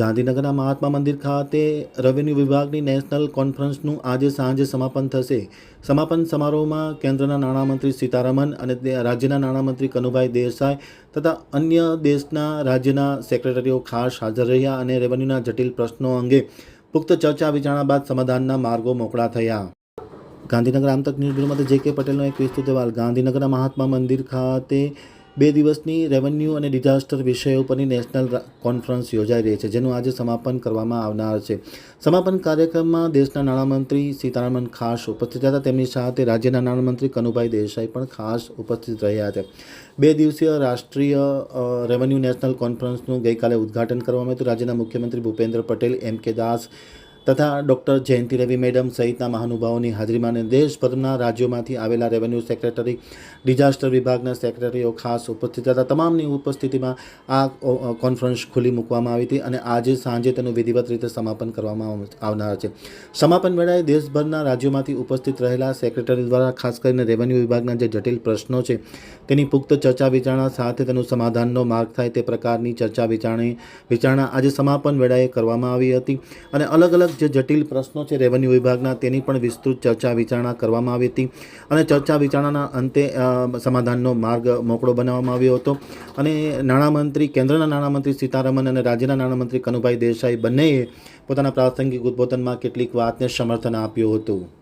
ગાંધીનગરના મહાત્મા મંદિર ખાતે રેવન્યુ વિભાગની નેશનલ કોન્ફરન્સનું આજે સાંજે સમાપન થશે. સમાપન સમારોહમાં કેન્દ્રના નાણામંત્રી સીતારમન અને રાજ્યના નાણામંત્રી કનુભાઈ દેસાઈ તથા અન્ય દેશના રાજ્યના સેક્રેટરીઓ ખાસ હાજર રહ્યા અને રેવન્યુના જટિલ પ્રશ્નો અંગે પુખ્ત ચર્ચા વિચારણા બાદ સમાધાનના માર્ગો મોકળા થયા. ગાંધીનગર આમતક ન્યૂઝ બ્યુરો જે કે પટેલનો એક વિસ્તૃત અહેવાલ. ગાંધીનગરના મહાત્મા મંદિર ખાતે બે દિવસની રેવન્યુ અને ડિઝાસ્ટર વિષયો પરની નેશનલ કોન્ફરન્સ યોજાઈ રહી છે, જેનું આજે સમાપન કરવામાં આવનાર છે. સમાપન કાર્યક્રમમાં દેશના નાણામંત્રી સીતારામન ખાસ ઉપસ્થિત હતા. તેમની સાથે રાજ્યના નાણામંત્રી કનુભાઈ દેસાઈ પણ ખાસ ઉપસ્થિત રહ્યા છે. બે દિવસીય રાષ્ટ્રીય રેવન્યુ નેશનલ કોન્ફરન્સનું ગઈકાલે ઉદ્ઘાટન કરવામાં આવ્યું હતું. રાજ્યના મુખ્યમંત્રી ભૂપેન્દ્ર પટેલ, એમ કે દાસ તથા ડૉક્ટર જયંતિ રવિ મેડમ સહિતના મહાનુભાવોની હાજરીમાં અને દેશભરના રાજ્યોમાંથી આવેલા રેવન્યુ સેક્રેટરી, ડિઝાસ્ટર વિભાગના સેક્રેટરીઓ ખાસ ઉપસ્થિત હતા. તમામની ઉપસ્થિતિમાં આ કોન્ફરન્સ ખુલ્લી મૂકવામાં આવી હતી અને આજે સાંજે તેનું વિધિવત રીતે સમાપન કરવામાં આવ- આવનાર છે. સમાપન વેળાએ દેશભરના રાજ્યોમાંથી ઉપસ્થિત રહેલા સેક્રેટરી દ્વારા ખાસ કરીને રેવન્યુ વિભાગના જે જટિલ પ્રશ્નો છે, તેની પુખ્ત ચર્ચા વિચારણા સાથે તેનું સમાધાનનો માર્ગ થાય તે પ્રકારની ચર્ચા વિચારણી, વિચારણા આજે સમાપન વેળાએ કરવામાં આવી હતી અને અલગ અલગ જે જટિલ પ્રશ્નો છે રેવન્યુ વિભાગના, તેની પણ વિસ્તૃત ચર્ચા વિચારણા કરવામાં આવી હતી અને ચર્ચા વિચારણાના અંતે સમાધાનનો માર્ગ મોકળો બનાવવામાં આવ્યો હતો. અને નાણામંત્રી, કેન્દ્રના નાણામંત્રી સીતારમન અને રાજ્યના નાણામંત્રી કનુભાઈ દેસાઈ બંનેએ પોતાના પ્રાસંગિક ઉદ્બોધનમાં કેટલીક વાતને સમર્થન આપ્યું હતું.